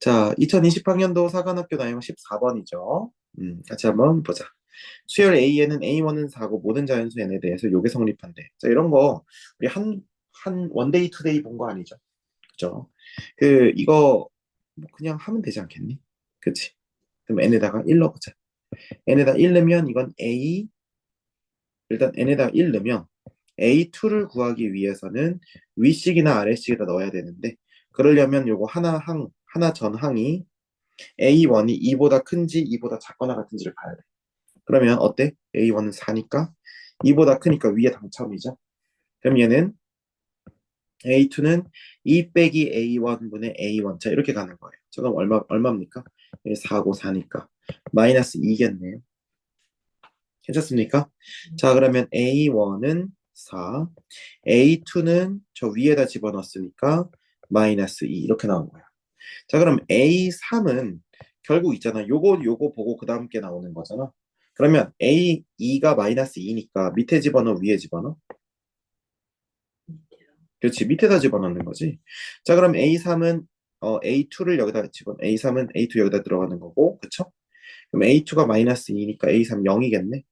자, 2020학년도 사관학교 나영 14번이죠. 음, 같이 한번 보자. 수열 A에는 A1은 4고 모든 자연수 N에 대해서 요게 성립한대. 자, 이런 거 우리 한, 한 원데이 투데이 본 거 아니죠? 그죠? 그, 이거 뭐 그냥 하면 되지 않겠니? 그치? 그럼 N에다가 1 넣어보자. N에다 1 넣으면 이건 A, 일단 N에다 1 넣으면 A2를 구하기 위해서는 위식이나 아래식에다 넣어야 되는데 그러려면 요거 하나 항, 하나 전 항이 A1이 2보다 큰지 2보다 작거나 같은지를 봐야 돼. 그러면 어때? A1은 4니까 2보다 크니까 위에 당첨이죠. 그럼 얘는 A2는 2 빼기 A1분의 A1. 자, 이렇게 가는 거예요. 자, 그럼 얼마, 얼마입니까? 4고 4니까. 마이너스 2겠네요. 괜찮습니까? 자, 그러면 A1은 4, A2는 저 위에다 집어넣었으니까 마이너스 2 이렇게 나온 거야. 자, 그럼 A3은 결국 있잖아. 요거 요거 보고 그 다음 게 나오는 거잖아. 그러면 A2가 마이너스 2니까 밑에 집어넣어 위에 집어넣어? 그렇지 밑에다 집어넣는 거지. 자, 그럼 A3은 어, A2를 여기다 집어 A3은 A2 여기다 들어가는 거고, 그쵸? 그럼 A2가 마이너스 2니까 A3 0이겠네.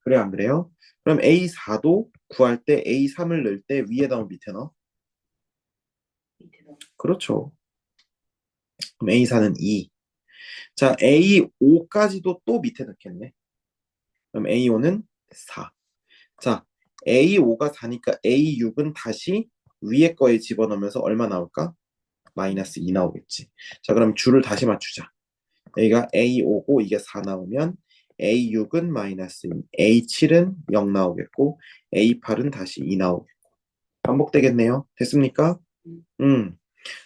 그래 안 그래요? 그럼 A4도 구할 때 A3을 넣을 때 위에다 놓 밑에 넣어? 그렇죠. 그럼 A4는 2. 자, A5까지도 또 밑에 넣겠네. 그럼 A5는 4. 자, A5가 4니까 A6은 다시 위에 거에 집어넣으면서 얼마 나올까? 마이너스 2 나오겠지. 자, 그럼 줄을 다시 맞추자. 여기가 A5고 이게 4 나오면 A6은 마이너스 2, A7은 0 나오겠고 A8은 다시 2 나오겠고 반복되겠네요. 됐습니까? 음.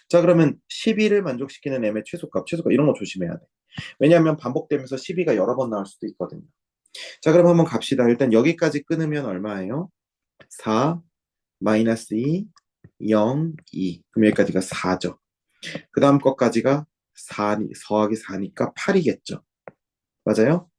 자, 그러면 12를 만족시키는 m의 최소값, 최소값 이런 거 조심해야 돼. 왜냐하면 반복되면서 12가 여러 번 나올 수도 있거든요. 자, 그럼 한번 갑시다. 일단 여기까지 끊으면 얼마예요? 4, 마이너스 2, 0, 2. 그럼 여기까지가 4죠. 그 다음 것까지가 4, 서하기 4니까 8이겠죠. 맞아요?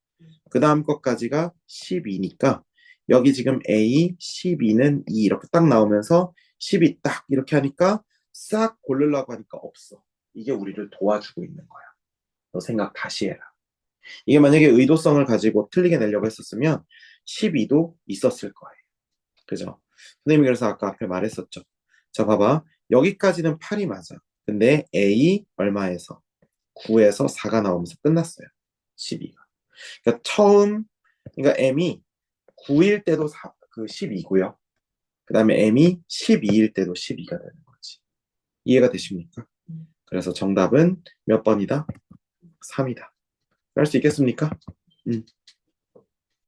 그 다음 것까지가 12니까 여기 지금 A, 12는 2 이렇게 딱 나오면서 12 딱 이렇게 하니까 싹 고르려고 하니까 없어. 이게 우리를 도와주고 있는 거야. 너 생각 다시 해라. 이게 만약에 의도성을 가지고 틀리게 내려고 했었으면 12도 있었을 거예요. 그죠? 선생님이 그래서 아까 앞에 말했었죠. 자, 봐봐. 여기까지는 8이 맞아. 근데 A 얼마에서? 9에서 4가 나오면서 끝났어요. 12가. 그러니까 처음, 그러니까 M이 9일 때도 4, 그 12고요. 그 다음에 M이 12일 때도 12가 되는 거지. 이해가 되십니까? 그래서 정답은 몇 번이다? 3이다. 할 수 있겠습니까? 음.